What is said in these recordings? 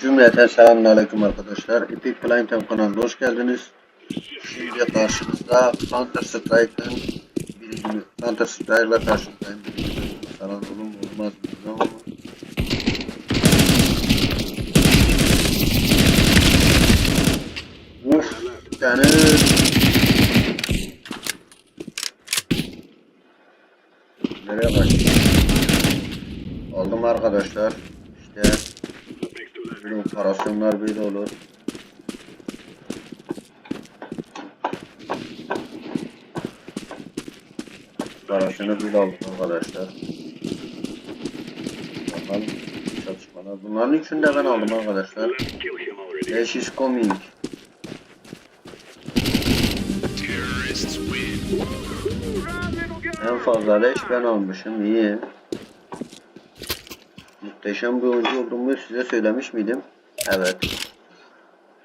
Cümleten selamünaleyküm arkadaşlar. Epic Playtime kanalına hoş geldiniz. Şimdi karşınızda Counter Strike'ın birinci Counter Strike'la karşınızdayım. Birinci falan olur olmaz mı ama. Uf, bir tane Nereye başlayayım? Aldım arkadaşlar. İşte böyle operasyonlar böyle olur. Operasyonu böyle aldım arkadaşlar. Bakalım çatışmalar. Bunların üçünü de ben aldım arkadaşlar. Ash is coming. En fazla leş ben almışım. İyi. Muhteşem bir oyuncu olduğumu size söylemiş miydim? Evet.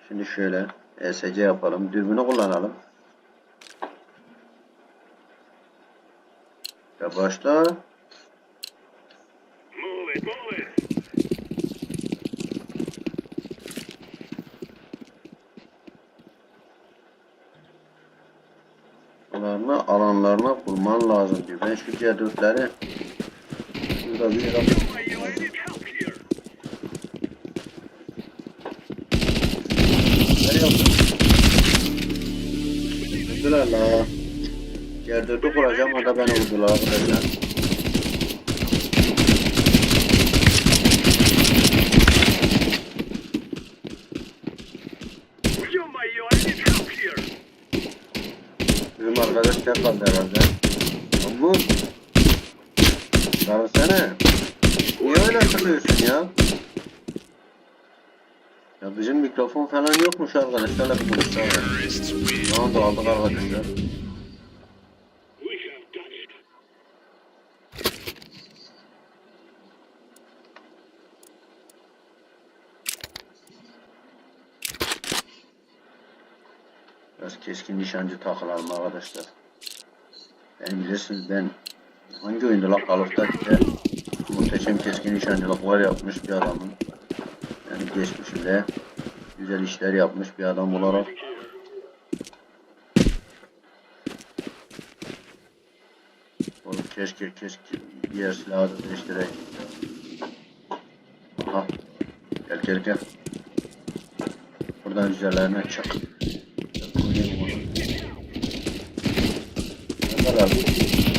Şimdi şöyle ESC yapalım. Dürbünü kullanalım. Ya başla. Alanlarına, alanlarına kurman lazım diyor. Ben şu C4'leri şurada bir yere la. C4'ü kuracağım o da beni vurdular arkadaşlar. Bizim arkadaş tek. Niye öyle sıkıyorsun ya? Bizim mikrofon falan yokmuş arkadaşlarla bir konuşalım. Ne oldu aldık arkadaşlar. Biraz keskin nişancı takılalım arkadaşlar. Yani bilirsiniz ben hangi oyunda la Duty'de muhteşem keskin nişancılıklar yapmış bir adamım. Yani geçmişimde güzel işler yapmış bir adam olarak Oğlum keşke keşke diğer silahı da değiştireyim. Aha. Gel gel gel. Buradan üzerlerine onu. Ne kadar abi?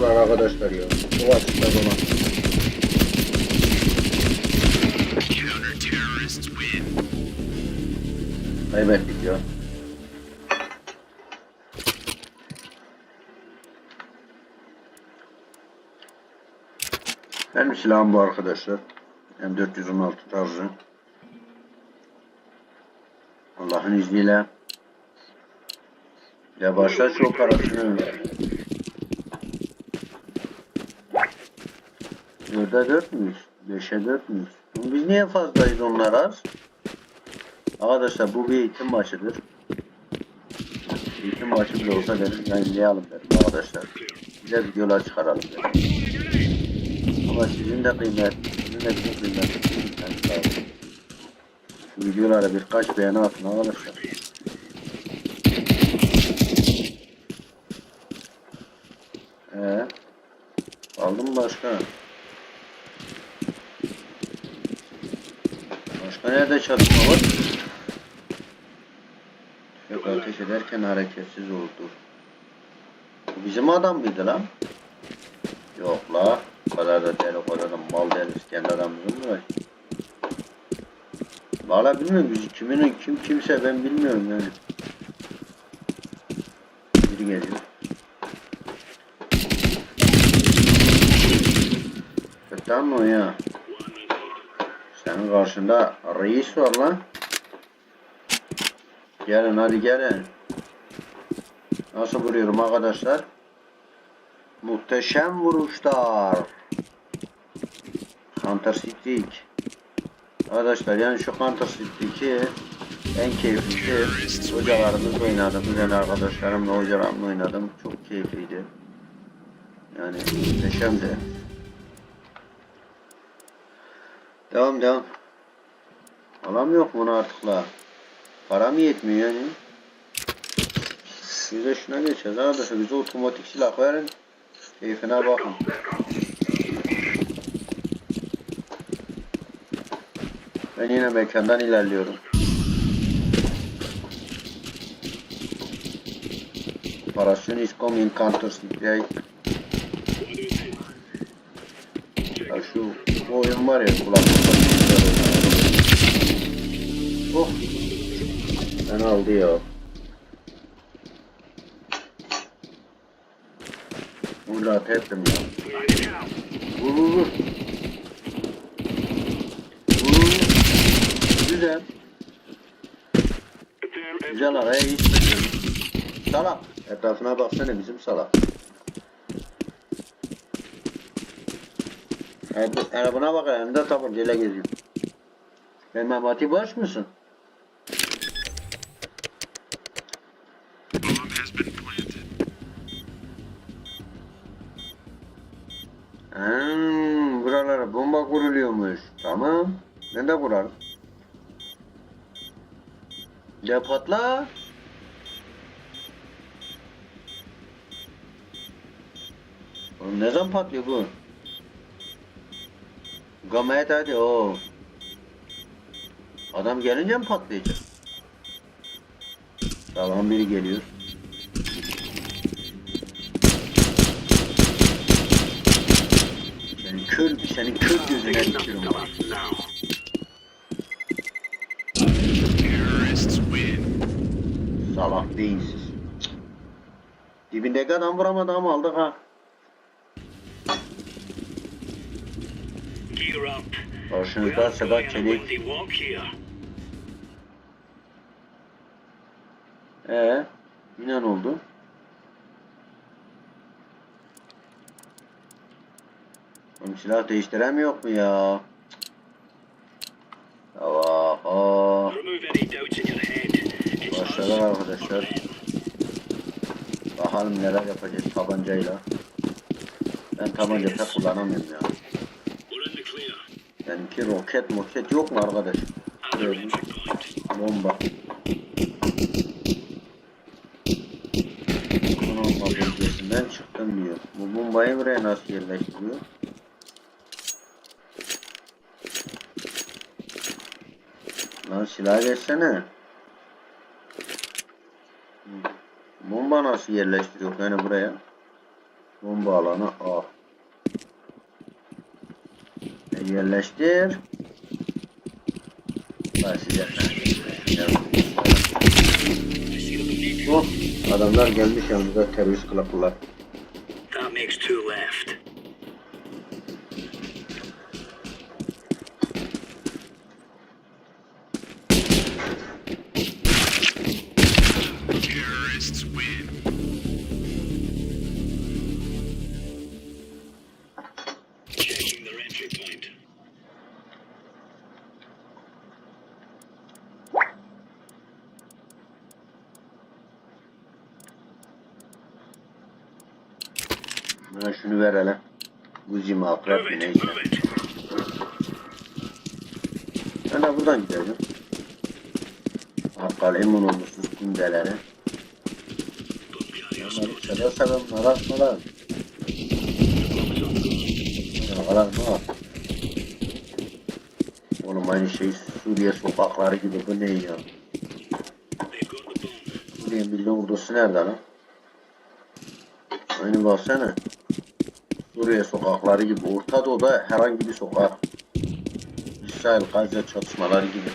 dolan arkadaşlar ya. Bu açıkta dolan. Kaybettik ya. Benim silahım bu arkadaşlar. M416 tarzı. Allah'ın izniyle. Ya başta çok karışmıyor. 4'e 4 müyüz? 5'e 4 müyüz? Biz niye fazlayız onlar az? Arkadaşlar bu bir eğitim maçıdır. Eğitim maçı bile olsa derim yayınlayalım derim arkadaşlar. Güzel videolar çıkaralım derim. Ama sizin de kıymet, sizin de çok kıymet. Şu videolara birkaç beğeni atın arkadaşlar. Ee, aldım başka. Nerede çalışma var? Yok ateş ederken hareketsiz oldu. Bu bizim adam mıydı lan? Yok la. O kadar da deli, o kadar da mal değiliz. Kendi adamımızın mı var? Valla bilmiyorum biz kimin kim kimse ben bilmiyorum yani. Biri geliyor. Kötü mı ya? Senin karşında reis var lan. Gelin hadi gelin. Nasıl vuruyorum arkadaşlar? Muhteşem vuruşlar. Counter Strike. Arkadaşlar yani şu Counter Strike'i en keyiflisi hocalarımızla oynadım. Ben arkadaşlarımla hocalarımla oynadım. Çok keyifliydi. Yani muhteşemdi. Devam devam. Alamıyor bunu artık la? Para mı yetmiyor yani? Biz de şuna geçeceğiz arkadaşlar. Bize otomatik silah verin. Keyfine bakın. Ben yine mekandan ilerliyorum. Operasyon is coming counter strike. Ya şu bu oyun var ya kulaklıkta Oh. Ben aldı ya. Burada ettim ya. Vur vur vur. Vur. Güzel. Güzel araya gitmedim. Salak. Etrafına baksana bizim salak. Arabana bak yanında tabancayla geziyor. Sen Memati Baş mısın? Hmm, buralara bomba kuruluyormuş. Tamam. Ben de kurarım. Ya patla. Oğlum ne zaman patlıyor bu? Gamayet hadi o. Adam gelince mi patlayacak? Tamam biri geliyor. Senin kör, senin kör gözüne dikiyorum. Salak. Cık. Dibindeki adam vuramadı ama aldık ha. Karşınızda Sedat Çelik. Ee, yine ne oldu? Oğlum silah değiştiremiyor mu ya? Oha. Başladılar arkadaşlar. Bakalım neler yapacağız tabancayla. Ben tabanca pek kullanamıyorum ya. Benimki roket moket yok mu arkadaş? Gördüm. Bomba. Bunun bölgesinden çıktım diyor. Bu bombayı buraya nasıl yerleştiriyor? Lan silah geçsene. Bomba nasıl yerleştiriyor yani buraya? Bomba alanı A. Yerleştir. Oh, adamlar gelmiş yanımıza terörist kılıklılar. That makes two left. Şunu ver hele. Guzi mi akrep mi neyse. Ben de buradan gidelim. Akkalayım bunu olmuşsuz kundeleri. Onları spotted. sever sever maraz maraz. Maraz maraz. Oğlum aynı şey Suriye sokakları gibi bu ne ya? Suriye Milli Ordusu nerede lan? Aynı baksana. Suriye sokakları gibi. Orta Doğu'da herhangi bir sokak. İsrail Gazze çatışmaları gibi.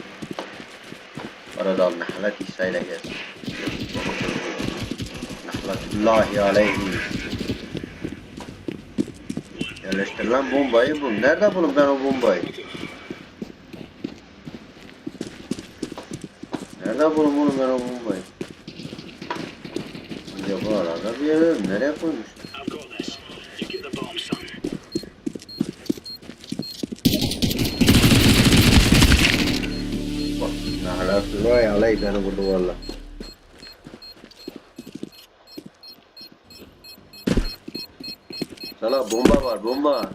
Arada nehlet İsrail'e gelsin. Nehletullahi aleyhi. Yerleştirilen bombayı bul. Nerede bulun ben o bombayı? Nerede bulun bunu ben o bombayı? Bu arada bir yere nereye koymuş? Vay alay beni vurdu valla. Sana bomba var bomba.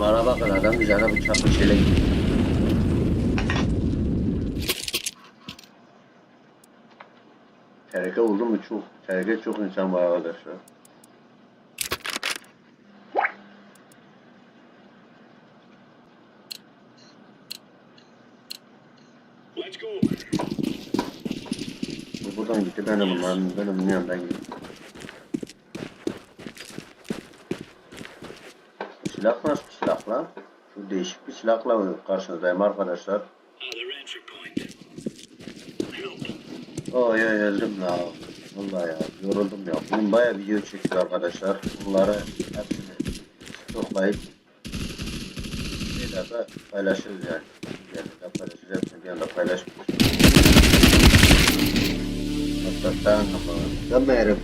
Bana bakın adam bir tane bıçaklı gidiyor. Tereke oldu mu çok. Tereke çok insan var arkadaşlar. Let's go. Gitti ben bunların ben de bunun yanından gittim. Bu silah nasıl bir silah lan? Şu değişik bir silahla karşınızdayım arkadaşlar. Oy oy öldüm ya. Vallahi ya yoruldum ya. Bugün baya video çektik arkadaşlar. Bunları hepsini toplayıp dakika paylaşırız yani. Bir dakika paylaşırız hepsini bir anda paylaşmıyoruz. Ama ben meğerim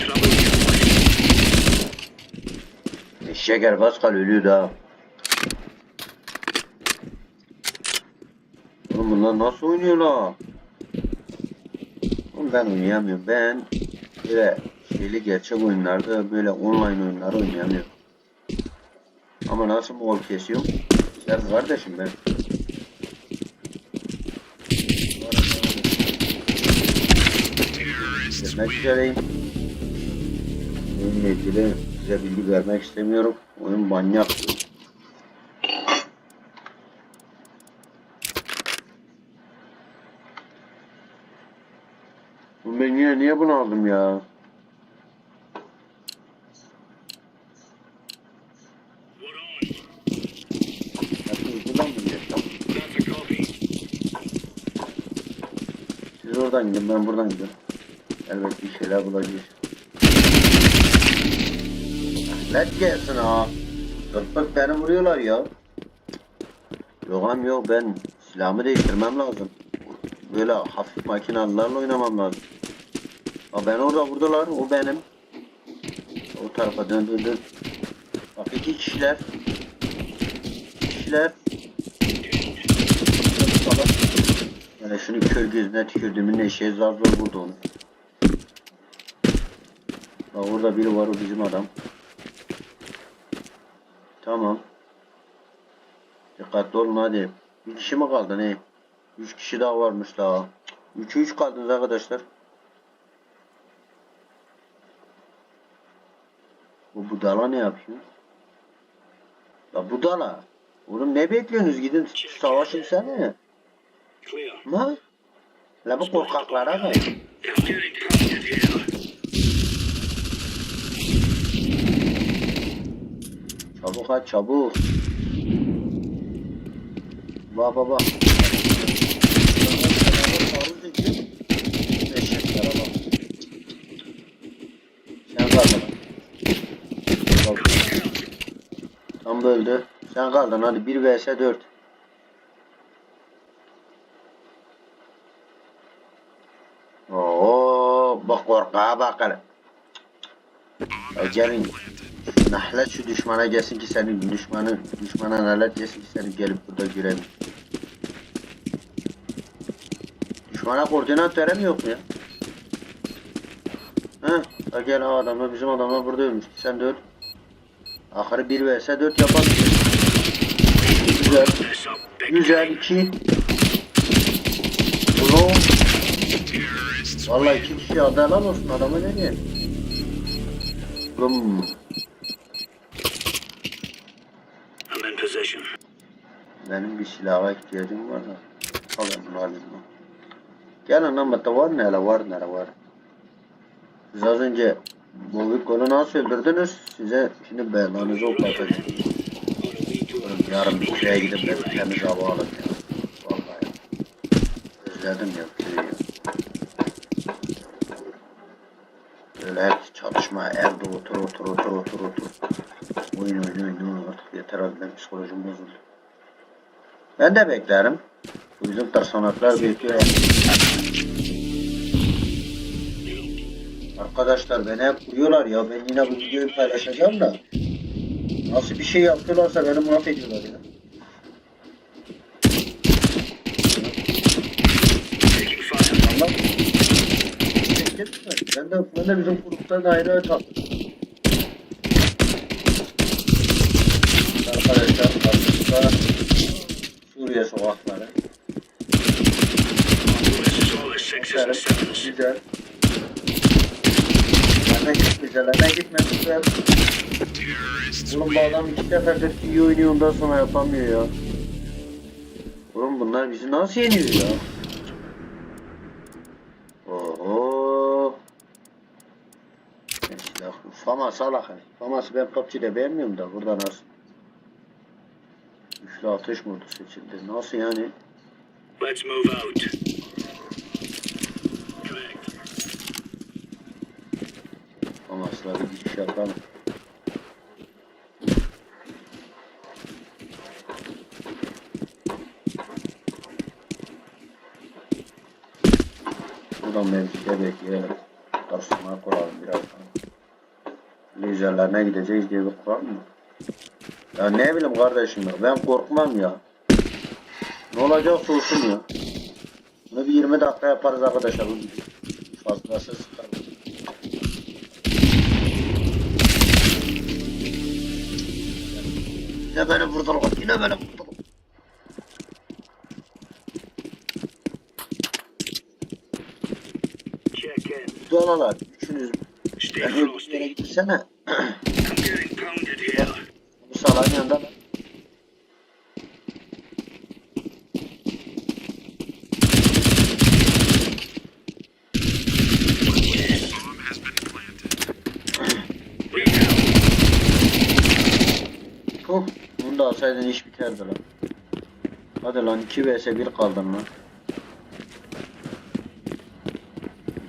Trouble here. Şeker Pascal ölüyor da. Oğlum bunlar nasıl oynuyor la? Oğlum ben oynayamıyorum. Ben böyle şeyli gerçek oyunlarda böyle online oyunları oynayamıyorum. Ama nasıl gol kesiyorum? Sen kardeşim ben. Gitmek üzereyim. Oyunla ilgili size bilgi vermek istemiyorum. Oyun manyak. Ben yine niye bunu aldım ya? What on? Hepiniz buradan mı geçtim? That's a copy. Siz oradan gidin ben buradan gidiyorum. Elbet bir şeyler bulacağız. Let gelsin ha. Dört beni vuruyorlar ya. Yok am yok ben silahımı değiştirmem lazım. Böyle hafif makinalarla oynamam lazım. Ha ben orada vurdular o benim. O tarafa dön dön. Bak iki kişiler. Kişiler. Yani şunu kör gözüne tükürdüğümün eşeği zar zor vurdu onu. Bak orada biri var o bizim adam. Tamam. Dikkatli olun hadi. Bir kişi mi kaldı ne? Üç kişi daha varmış daha. Üçü üç kaldınız arkadaşlar. Bu budala ne yapıyor? La budala. Oğlum ne bekliyorsunuz? Gidin savaşın sene. Clear. Ma? La bu korkaklara here. Çabuk aç çabuk. Bak bak bak. Tam böldü. Sen kaldın hadi 1 vs 4. bak korkağa bak hele. Ya gelin. Nahlet şu düşmana gelsin ki senin düşmanı düşmana nahlet gelsin ki seni gelip burada görelim. Düşmana koordinat veremiyor mu ya? Ha, gel ha adamlar bizim adamlar burada ölmüş. Sen de öl. Ahırı 1 vs 4 yapalım. Güzel. Güzel 2. Ulan. Vallahi iki kişi adı helal olsun adama ne diyeyim. Oğlum. I'm in position. Benim bir silaha ihtiyacım var da. Alayım bunu alayım bunu. Gelin lan batta var ne hele var nere var. Siz az önce bu Victor'u nasıl öldürdünüz? Size şimdi belanızı oklatacağım. Yarın bir köye gidip de bir temiz hava alayım ya. Vallahi. Özledim ya köyü ya. Böyle hep çalışma, evde otur otur otur. Oyun oyun oyun artık yeter abi benim psikolojim bozuldu. Ben de beklerim. Bu Bizim personatlar bekliyor. Arkadaşlar beni hep vuruyorlar ya. Ben yine bu videoyu paylaşacağım da. Nasıl bir şey yaptılarsa beni mahvediyorlar ya. Allah. Ben de, ben de bizim gruptan ayrı ayrı Arkadaşlar karşımızda Suriye sokakları. Güzel, güzel. Bana gitme, bana gitme güzel. Oğlum bu adam iki seferdir iyi oynuyor ondan sonra yapamıyor ya. Oğlum bunlar bizi nasıl yeniyor ya? Oho. Famas salak. hani. Famas'ı ben PUBG'de beğenmiyorum da burada nasıl? Üçlü atış modu seçildi. Nasıl yani? Let's move out. Correct. Famas'la bir geçiş yapalım. Buradan mevkide bekleyelim. Taşıma kuralım birazdan. Lizerlerine gideceğiz diye bir kural mı? Ya ne bileyim kardeşim ya ben korkmam ya. Ne olacak olsun ya. Bunu bir 20 dakika yaparız arkadaşlar. Fazlası sıkar. Yine beni vurdular. Yine beni vurdular. Dolalar. Üçünüz. Ben bir yere gitsene. Salağın yanında. Puh. Bunu da alsaydın iş biterdi lan. Hadi lan 2 vs 1 kaldın lan.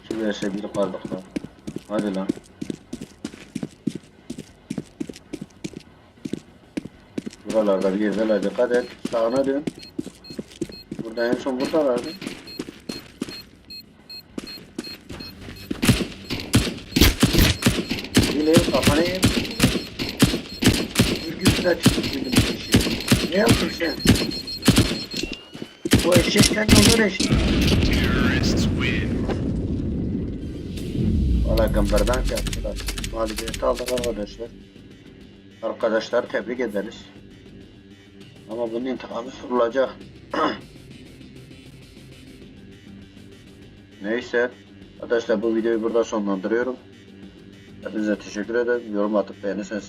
2 vs 1 kaldık lan. Hadi lan. Buralarda bir yerdeler dikkat et. Sağına dön. Burada en son buradalardı. Yine kafana yer. Virgülsüne çıktı Ne yaptın sen? Bu eşekten olur eşek. Valla gımbardan yaptılar. Mağlubiyeti aldık arkadaşlar. Arkadaşlar tebrik ederiz. Ama bunun intikamı sorulacak. Neyse. Arkadaşlar bu videoyu burada sonlandırıyorum. Hepinize teşekkür ederim. Yorum atıp beğenirseniz